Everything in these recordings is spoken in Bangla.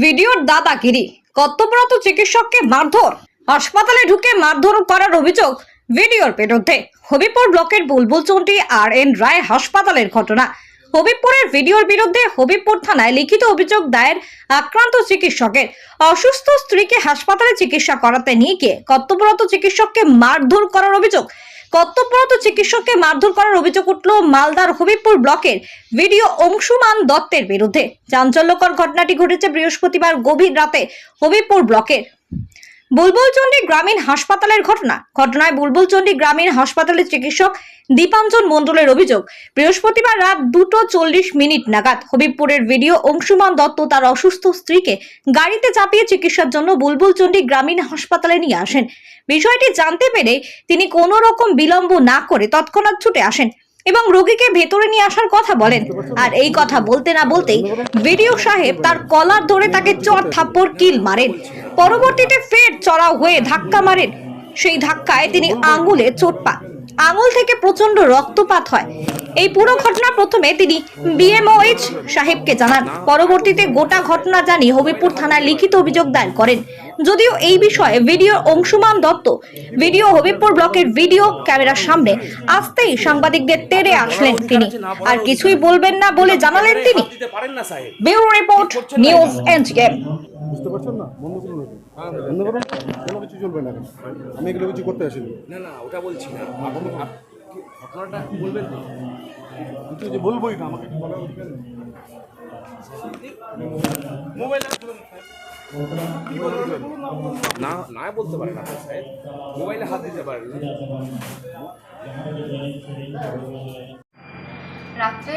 ভিডিওর দাদাগিরি কর্তব্যরত চিকিৎসককে মারধর। হাসপাতালে ঢুকে মারধর করার অভিযোগ ভিডিওর বিরুদ্ধে। হবিপুর ব্লকের বুলবুলচন্ডী আর এন রায় হাসপাতালের ঘটনা। হবিপুরের ভিডিওর বিরুদ্ধে হবিপুর থানায় লিখিত অভিযোগ দায়ের আক্রান্ত চিকিৎসকের অসুস্থ স্ত্রীকে হাসপাতালে চিকিৎসা করাতে নিয়ে গিয়ে কর্তব্যরত চিকিৎসককে মারধর করার অভিযোগ কর্তব্যরত চিকিৎসককে মারধর করার অভিযোগ উঠল মালদার হবিপুর ব্লকের ভিডিও অংশুমান দত্তের বিরুদ্ধে। চাঞ্চল্যকর ঘটনাটি ঘটেছে বৃহস্পতিবার গভীর রাতে হবিপুর ব্লকের। বুলবুলচন্ডী গ্রামীণ হাসপাতালের ঘটনা। ঘটনায় বুলবুলচন্ডী গ্রামীণ হাসপাতালের চিকিৎসক দীপাঞ্জন মণ্ডলের অভিযোগ, বৃহস্পতিবার রাত দুটো চল্লিশ মিনিট নাগাদ হবিবপুরের ভিডিও অংশুমান দত্ত তার অসুস্থ স্ত্রীকে গাড়িতে চাপিয়ে চিকিৎসার জন্য বুলবুলচন্ডী গ্রামীণ হাসপাতালে নিয়ে আসেন। বিষয়টি জানতে পেরে তিনি কোনো রকম বিলম্ব না করে তৎক্ষণাৎ ছুটে আসেন এবং রোগীকে ভেতরে নিয়ে আসার কথা বলেন। আর এই কথা বলতে না বলতেই ভিডিও সাহেব তার কলার ধরে তাকে চট থাপ্পড় কিল মারেন। পরবর্তীতে ফের চড়াও হয়ে ধাক্কা মারেন। সেই ধাক্কায় তিনি আঙুলে চোট পান। আঙুল থেকে প্রচণ্ড রক্তপাত হয়। এই পুরো ঘটনা প্রথমে তিনি বিএমওএইচ সাহেবকে জানান। পরবর্তীতে গোটা ঘটনা জানিয়ে হবিপুর থানায় লিখিত অভিযোগ দায়ের করেন। যদিও এই বিষয়ে ভিডিও অংশুমান দত্ত ভিডিও হবিপুর ব্লকের ভিডিও ক্যামেরার সামনে আসতেই সাংবাদিকদের তেড়ে আসলেন তিনি। আর কিছুই বলবেন না বলে জানালেন তিনি। ব্যুরো রিপোর্ট নিউজ এনজিএম বুঝতে পারছেন না? বন্ধ করুন ওটা বন্ধ করুন? কোনো কিছু চলবে না আমি এগুলো কিছু করতে আসিনি। না না ওটা বলছি না। ঘটনাটা বলবেন যে বলবোই না আমাকে। বলার মোবাইল না না বলতে পারেন আপনি সাহেব মোবাইলে হাত দিতে পারেন রাত্রে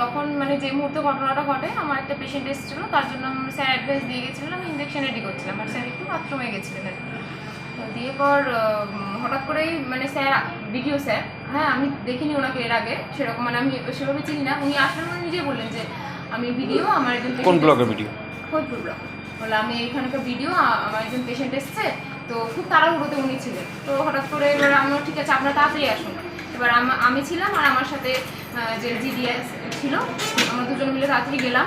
তখন মানে যে মুহূর্তে ঘটনাটা ঘটে আমার একটা পেশেন্ট এসেছিল তার জন্য স্যার অ্যাডভাইস দিয়ে গেছিলেন আমি ইঞ্জেকশন রেডি করছিলাম আর স্যার একটু বাথরুমে গেছিলেন। দিয়ে পর হঠাৎ করেই মানে স্যার ভিডিও স্যার হ্যাঁ আমি দেখিনি ওনাকে এর আগে সেরকম মানে আমি সেভাবে চিনি না উনি আসলেন উনি নিজে বললেন যে আমি ভিডিও আমার একজন কোন এসেছে। ভিডিও ফরিদপুর ব্লক বলে আমি এখানকার ভিডিও আমার একজন পেশেন্ট এসছে তো খুব তাড়াহুড়োতে উনি ছিলেন। তো হঠাৎ করে এবার আমি ঠিক আছে আপনারা তাড়াতাড়ি আসুন। এবার আমি ছিলাম আর আমার সাথে যে জিডিএস ছিল, আমরা দুজন মিলে তাড়াতাড়ি গেলাম।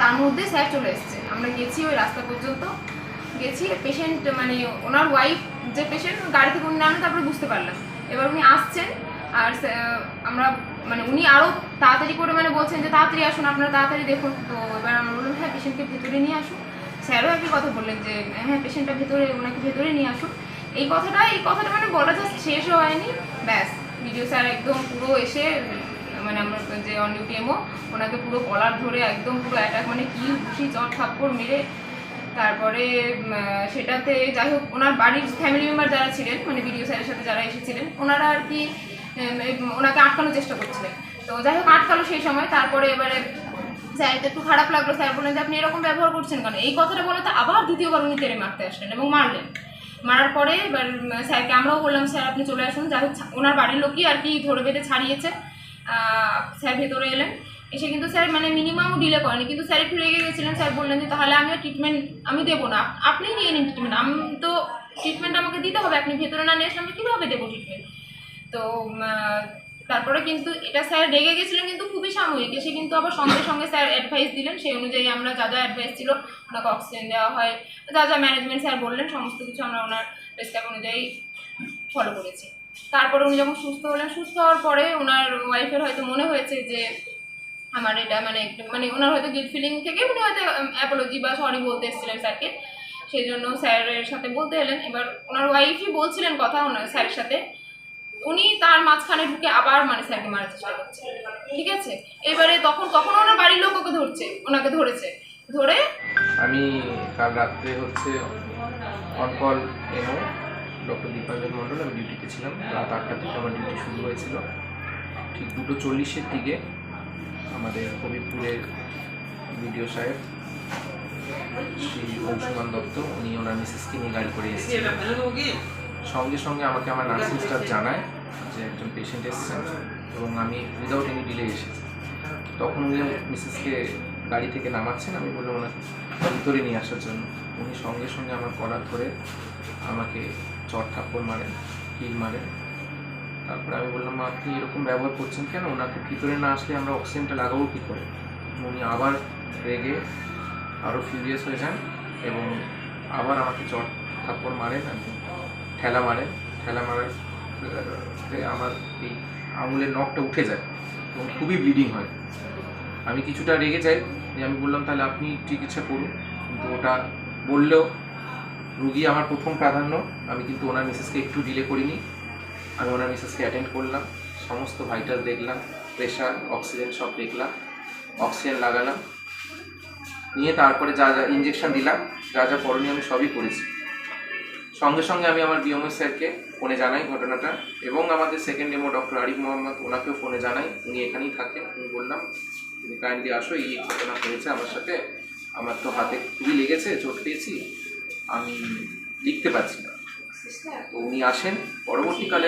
তার মধ্যে স্যার চলে এসছে। আমরা গেছি ওই রাস্তা পর্যন্ত। গেছি পেশেন্ট মানে ওনার ওয়াইফ যে পেশেন্ট গাড়ি থেকে উনি নামেন তারপরে বুঝতে পারলাম। এবার উনি আসছেন আর আমরা মানে উনি আরও তাড়াতাড়ি করে মানে বলছেন যে, তাড়াতাড়ি আসুন, আপনারা তাড়াতাড়ি দেখুন। তো এবার আমরা বললাম হ্যাঁ পেশেন্টকে ভেতরে নিয়ে আসুন। স্যারও একই কথা বললেন যে হ্যাঁ পেশেন্টটা ভেতরে, ওনাকে ভেতরে নিয়ে আসুন। এই কথাটা এই কথাটা মানে বলা জাস্ট শেষও হয়নি। ব্যাস ভিডিও স্যার একদম পুরো এসে মানে আমরা যে অন ডিউটি ওনাকে পুরো কলার ধরে একদম পুরো অ্যাটাক মানে কি ঘুষি, চট থাপ্পড় মেরে, তারপরে সেটাতে যাই হোক, ওনার বাড়ির ফ্যামিলি মেম্বার যারা ছিলেন মানে ভিডিও স্যারের সাথে যারা এসেছিলেন, ওনারা আর কি ওনাকে আটকানোর চেষ্টা করছিলেন। তো যাই হোক, আটকালো সেই সময়, তারপরে এবারে স্যার একটু খারাপ লাগল, স্যার বললেন যে, আপনি এরকম ব্যবহার করছেন কেন? এই কথাটা বলে তো আবার দ্বিতীয়বার উনি তেড়ে মারতে আসলেন এবং মারলেন। মারার পরে এবার স্যারকে আমরাও বললাম, স্যার, আপনি চলে আসুন। যাই হোক, ওনার বাড়ির লোকই আর কি ধরে বেঁধে ছাড়িয়েছে। স্যার ভেতরে এলেন। এসে কিন্তু স্যার মানে মিনিমাম ডিলে করেনি। কিন্তু স্যার একটু রেগে গেছিলেন। স্যার বললেন যে, তাহলে আমিও ট্রিটমেন্ট আমি দেবো না। আপ- আপনিই নিয়ে নিন ট্রিটমেন্ট আমি তো ট্রিটমেন্ট আমাকে দিতে হবে। আপনি ভেতরে না নিয়ে আসলে আমি কীভাবে দেবো ট্রিটমেন্ট তো তারপরে কিন্তু এটা স্যার রেগে গেছিলেন কিন্তু খুবই সাময়িক। এসে কিন্তু আবার সঙ্গে সঙ্গে স্যার অ্যাডভাইস দিলেন। সেই অনুযায়ী আমরা যা যা অ্যাডভাইস ছিল ওনাকে অক্সিজেন দেওয়া হয়, যা যা ম্যানেজমেন্ট স্যার বললেন, সমস্ত কিছু আমরা ওনার প্রেসক্রাইব অনুযায়ী ফলো করেছি। তারপরে উনি যখন সুস্থ হলেন, সুস্থ হওয়ার পরে ওনার ওয়াইফের হয়তো মনে হয়েছে যে, আমার এটা মানে মানে ওনার হয়তো গিল্ট ফিলিং থেকে উনি হয়তো অ্যাপোলজি বা সরি বলতে এসেছিলেন স্যারকে। সেই জন্য স্যারের সাথে বলতে এলেন। এবার ওনার ওয়াইফই বলছিলেন কথা ওনার স্যারের সাথে। উনি তার মাঝখানে ঢুকে আবার মানে স্যারকে মারার চেষ্টা করছে। ঠিক আছে? এবারে তখন তখন ওনার বাড়ির লোক ওকে ধরছে, ওনাকে ধরেছে। ধরে আমি কাল রাত্রে হচ্ছে on call MO doctor Dipanjan Mondal, আমি ডিউটিতে ছিলাম। রাত আটটা থেকে আমার ডিউটি শুরু হয়েছিল। ঠিক দুটো চল্লিশের দিকে আমাদের হবিপুরের বিডিও সাহেব, শ্রী অংশুমান দত্ত, উনি ওনার মিসেসকে নিয়ে গাড়ি করে এসেছিলেন। সঙ্গে সঙ্গে আমাকে আমার নার্সিং স্টাফ জানায় যে একজন পেশেন্ট এসেছেন এবং আমি উইদাউট এনি ডিলে এসেছি। তখন উনি মিসেসকে গাড়ি থেকে নামাচ্ছেন, আমি বললাম ওনাকে ভিতরে নিয়ে আসার জন্য। উনি সঙ্গে সঙ্গে আমার কলার ধরে আমাকে চট থাপ্পড় মারেন, কিল মারেন। তারপরে আমি বললাম আপনি এরকম ব্যবহার করছেন কেন? ওনাকে ভিতরে না আসলে আমরা অক্সিজেনটা লাগাবো কী করে? উনি আবার রেগে আরও ফিউরিয়াস হয়ে যান এবং আবার আমাকে চট থাপ্পড় মারেন ঠেলা মারেন। ঠেলা মারার আমার এই আঙুলের নখটা উঠে যায় এবং খুবই ব্লিডিং হয়। আমি কিছুটা রেগে যাই যে আমি বললাম, তাহলে আপনি চিকিৎসা করুন। কিন্তু ওটা বললেও রুগী আমার প্রথম প্রাধান্য। আমি কিন্তু ওনার মিসেসকে একটু ডিলে করিনি। আমি ওনার মিসেসকে অ্যাটেন্ড করলাম, সমস্ত ভাইটাল দেখলাম প্রেশার অক্সিজেন সব দেখলাম অক্সিজেন লাগালাম। নিয়ে তারপরে যা যা ইঞ্জেকশন দিলাম, যা যা করণীয় আমি সবই করেছি। সঙ্গে সঙ্গে আমি আমার বিএমএস স্যারকে ফোনে জানাই ঘটনাটা এবং আমাদের second MO doctor Arif Mohammad ওনাকেও ফোনে জানাই। উনি এখানেই থাকেন। আমি বললাম তুমি কাইন্ডলি আসো এই এই ঘটনা হয়েছে আমার সাথে। আমার তো হাতে খুবই লেগেছে চোট পেয়েছি। আমি লিখতে পারছি না। তো উনি আসেন। পরবর্তীকালে